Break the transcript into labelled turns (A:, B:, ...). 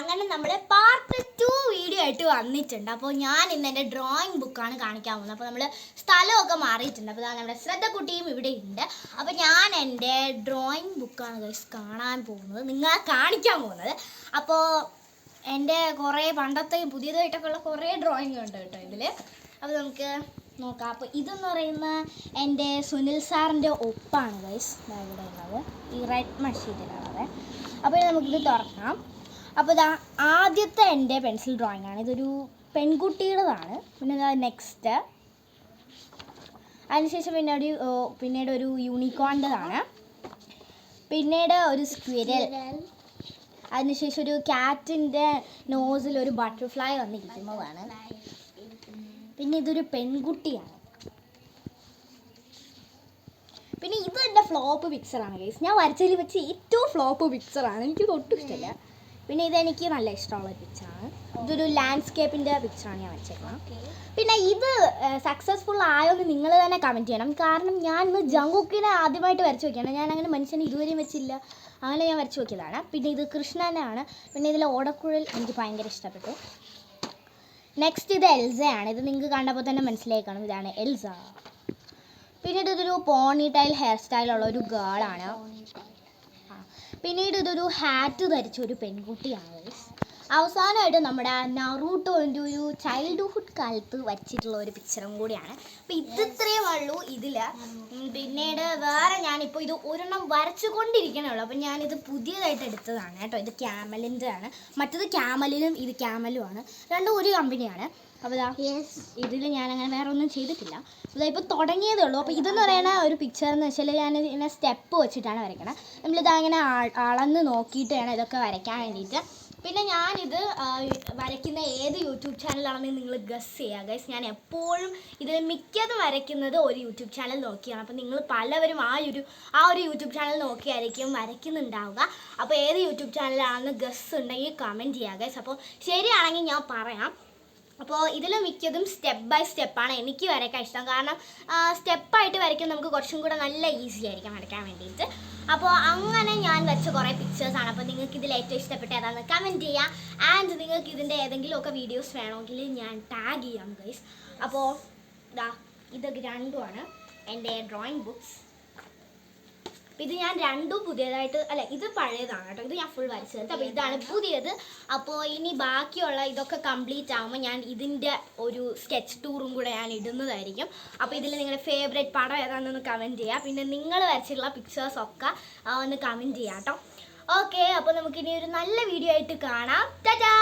A: അങ്ങനെ നമ്മൾ part two video ആയിട്ട് വന്നിട്ടുണ്ട്. അപ്പോൾ ഞാൻ ഇന്ന് എന്റെ ഡ്രോയിങ് ബുക്കാണ് കാണിക്കാൻ പോകുന്നത്. അപ്പോൾ നമ്മൾ സ്ഥലമൊക്കെ മാറിയിട്ടുണ്ട്. അപ്പോൾ നമ്മുടെ ശ്രദ്ധക്കുട്ടിയും ഇവിടെ ഉണ്ട്. അപ്പോൾ ഞാൻ എന്റെ ഡ്രോയിങ് ബുക്കാണ് ഗൈസ് കാണാൻ പോകുന്നത്. നിങ്ങളെ കാണിക്കാൻ പോകുന്നത്. അപ്പോൾ എന്റെ കുറേ പണ്ടത്തെയും പുതിയതായിട്ടൊക്കെ ഉള്ള കുറേ ഡ്രോയിങ് ഉണ്ട് കേട്ടോ ഇതിൽ അപ്പോൾ നമുക്ക് നോക്കാം. അപ്പോൾ ഇതെന്ന് പറയുന്ന എന്റെ സുനിൽ സാറിന്റെ ഒപ്പാണ് ഗൈസ് ഇവിടെ ഉള്ളത്. ഈ റെഡ് മഷീറ്റിലുള്ളത് അപ്പോൾ ഇനി നമുക്കിത് തുറക്കാം. അപ്പോൾ ഇതാ ആദ്യത്തെ എന്റെ പെൻസിൽ ഡ്രോയിങ് ആണ്. ഇതൊരു പെൺകുട്ടിയുടേതാണ്. പിന്നെ ഇതാ നെക്സ്റ്റ് അതിനുശേഷം പിന്നെ ഒരു പിന്നീട് ഒരു യൂണിക്കോണിന്റെതാണ് പിന്നീട് ഒരു സ്ക്വിരൽ അതിനുശേഷം ഒരു കാറ്റിന്റെ നോസിൽ ഒരു ബട്ടർഫ്ലൈ വന്നിരിക്കുന്നതാണ്. പിന്നെ ഇതൊരു പെൺകുട്ടിയാണ്. പിന്നെ ഇത് എന്റെ ഫ്ലോപ്പ് പിക്ചറാണ് ഗൈസ് ഞാൻ വരച്ചതിൽ വെച്ച് ഏറ്റവും ഫ്ലോപ്പ് പിക്ചറാണ് എനിക്ക് ഒട്ടും ഇഷ്ടമില്ല. പിന്നെ ഇതെനിക്ക് നല്ല ഇഷ്ടമുള്ള പിക്ചറാണ്. ഇതൊരു ലാൻഡ്സ്കേപ്പിന്റെ പിക്ചറാണ് ഞാൻ വെച്ചേക്കുന്നത് പിന്നെ ഇത് സക്സസ്ഫുൾ ആയോന്ന് നിങ്ങൾ തന്നെ കമന്റ് ചെയ്യണം. കാരണം ഞാൻ ഇന്ന് ജങ്കുക്കിനെ ആദ്യമായിട്ട് വരച്ച് നോക്കിയാണ് ഞാൻ അങ്ങനെ മനുഷ്യനെ ഇതുവരെയും വെച്ചില്ല. അങ്ങനെ ഞാൻ വരച്ച് നോക്കിയതാണ് പിന്നെ ഇത് കൃഷ്ണനാണ്. പിന്നെ ഇതിലെ ഓടക്കുഴൽ എനിക്ക് ഭയങ്കര ഇഷ്ടപ്പെട്ടു. നെക്സ്റ്റ് ഇത് എൽസയാണ്. ഇത് നിങ്ങൾക്ക് കണ്ടപ്പോൾ തന്നെ മനസ്സിലായി കാണും ഇതാണ് എൽസ. പിന്നീട് ഇതൊരു പോണി ടൈൽ ഹെയർ സ്റ്റൈലുള്ള ഒരു ഗേളാണ് പിന്നീട് ഇതൊരു ഹാറ്റ് ധരിച്ച ഒരു പെൺകുട്ടിയാണ്. അവസാനമായിട്ട് നമ്മുടെ നറൂട്ടോന്റെ ഒരു ചൈൽഡ്ഹുഡ് കാലത്ത് വച്ചിട്ടുള്ള ഒരു പിക്ചറും കൂടിയാണ്. അപ്പം ഇത് ഇത്രയേ ഉള്ളൂ ഇതിൽ പിന്നീട് വേറെ ഞാനിപ്പോൾ ഇത് ഒരെണ്ണം വരച്ചുകൊണ്ടിരിക്കണേ ഉള്ളൂ അപ്പം ഞാനിത് പുതിയതായിട്ട് എടുത്തതാണ് കേട്ടോ. ഇത് ക്യാമലിന്റെ ആണ്. മറ്റത് ക്യാമലിനും ഇത് ക്യാമലുമാണ് രണ്ടും ഒരു കമ്പനിയാണ് അപ്പോൾ ഇതാ ഇതിൽ ഞാൻ അങ്ങനെ വേറെ ഒന്നും ചെയ്തിട്ടില്ല. ഇതാ ഇപ്പോൾ തുടങ്ങിയതേ ഉള്ളൂ. അപ്പോൾ ഇതെന്ന് പറയുന്ന ഒരു പിക്ചർ എന്ന് വെച്ചാൽ ഞാൻ ഇങ്ങനെ സ്റ്റെപ്പ് വെച്ചിട്ടാണ് വരയ്ക്കണത് നമ്മളിതാ അങ്ങനെ ആ- അളന്ന് നോക്കിയിട്ട് വേണം ഇതൊക്കെ വരയ്ക്കാൻ വേണ്ടിയിട്ട് പിന്നെ ഞാനിത് വരയ്ക്കുന്ന ഏത് യൂട്യൂബ് ചാനലാണെന്ന് നിങ്ങൾ ഗസ് ചെയ്യുക ഗൈസ് ഞാൻ എപ്പോഴും ഇതിൽ മിക്കതും വരയ്ക്കുന്നത് ഒരു യൂട്യൂബ് ചാനൽ നോക്കിയാണ്. അപ്പോൾ നിങ്ങൾ പലവരും ആ ഒരു ആ ഒരു യൂട്യൂബ് ചാനൽ നോക്കിയായിരിക്കും വരയ്ക്കുന്നുണ്ടാവുക. അപ്പോൾ ഏത് യൂട്യൂബ് ചാനലാണെന്ന് ഗസ് ഉണ്ടെങ്കിൽ കമന്റ് ചെയ്യുക ഗൈസ് അപ്പോൾ ശരിയാണെങ്കിൽ ഞാൻ പറയാം. അപ്പോൾ ഇതിൽ മിക്കതും സ്റ്റെപ്പ് ബൈ സ്റ്റെപ്പാണ് എനിക്ക് വരയ്ക്കാൻ ഇഷ്ടം. കാരണം സ്റ്റെപ്പായിട്ട് വരയ്ക്കുമ്പോൾ നമുക്ക് കുറച്ചും കൂടെ നല്ല ഈസി ആയിരിക്കും വരയ്ക്കാൻ വേണ്ടിയിട്ട്. അപ്പോൾ അങ്ങനെ ഞാൻ വരച്ച കുറേ പിക്ചേഴ്സാണ് അപ്പോൾ നിങ്ങൾക്ക് ഇതിൽ ഏറ്റവും ഇഷ്ടപ്പെട്ട ഏതാണെന്ന് കമന്റ് ചെയ്യാം. ആൻഡ് നിങ്ങൾക്ക് ഇതിന്റെ ഏതെങ്കിലുമൊക്കെ വീഡിയോസ് വേണമെങ്കിൽ ഞാൻ ടാഗ് ചെയ്യാം ഗൈസ് അപ്പോൾ ഇതാ ഇതൊക്കെ രണ്ടുമാണ് എന്റെ ഡ്രോയിങ് ബുക്സ് ഇത് ഞാൻ രണ്ടും പുതിയതായിട്ട് അല്ല ഇത് പഴയതാണ് കേട്ടോ. ഇത് ഞാൻ ഫുൾ വരച്ചത്. അപ്പോൾ ഇതാണ് പുതിയത്. അപ്പോൾ ഇനി ബാക്കിയുള്ള ഇതൊക്കെ കംപ്ലീറ്റ് ആകുമ്പോൾ ഞാൻ ഇതിന്റെ ഒരു സ്കെച്ച് ടൂറും കൂടെ ഞാൻ ഇടുന്നതായിരിക്കും. അപ്പോൾ ഇതിൽ നിങ്ങളുടെ ഫേവറേറ്റ് പടം ഏതാണെന്ന് കമന്റ് ചെയ്യുക പിന്നെ നിങ്ങൾ വരച്ചിട്ടുള്ള പിക്ചേഴ്സ് ഒക്കെ ഒന്ന് കമന്റ് ചെയ്യാം കേട്ടോ. ഓക്കെ അപ്പോൾ നമുക്കിനി ഒരു നല്ല വീഡിയോ ആയിട്ട് കാണാം. ടാറ്റാ